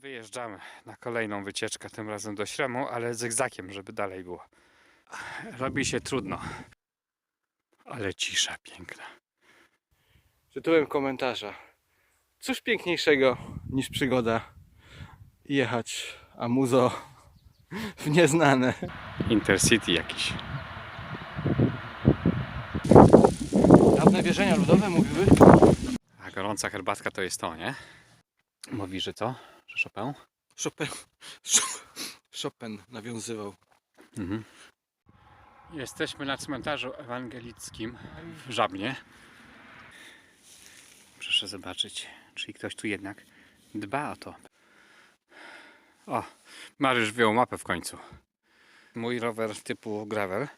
Wyjeżdżamy na kolejną wycieczkę, tym razem do Śremu, ale zygzakiem, żeby dalej było. Robi się trudno. Ale cisza piękna. Tytułem komentarza. Cóż piękniejszego niż przygoda jechać amuzo w nieznane. Intercity jakiś. Dawne wierzenia ludowe mówiły. A gorąca herbatka to jest to, nie? Mówi, że co? Chopin? Chopin, Chopin nawiązywał. Mhm. Jesteśmy na cmentarzu ewangelickim w Żabnie. Proszę zobaczyć, czyli ktoś tu jednak dba o to. O, Mariusz wyjął mapę w końcu. Mój rower typu gravel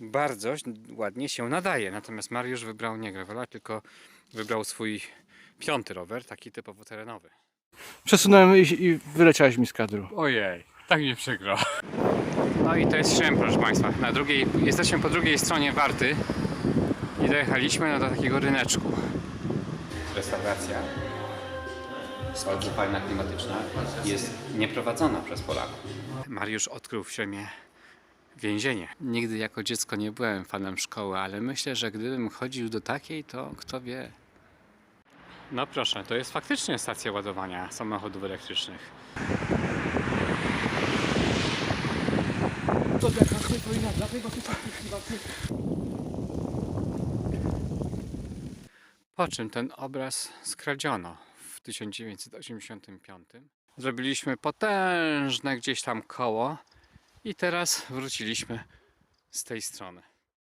bardzo ładnie się nadaje, natomiast Mariusz wybrał nie gravela, tylko wybrał swój piąty rower, taki typowo terenowy. Przesunąłem i, i wyleciałeś mi z kadru. Ojej, tak mi przykro. No i to jest Śrem, proszę Państwa. Na drugiej, jesteśmy po drugiej stronie Warty i dojechaliśmy do takiego ryneczku. Restauracja bardzo fajna, klimatyczna jest nieprowadzona przez Polaków. Mariusz odkrył w Śremie więzienie. Nigdy jako dziecko nie byłem fanem szkoły, ale myślę, że gdybym chodził do takiej, to kto wie. No proszę, to jest faktycznie stacja ładowania samochodów elektrycznych. Po czym ten obraz skradziono w 1985. Zrobiliśmy potężne gdzieś tam koło i teraz wróciliśmy z tej strony.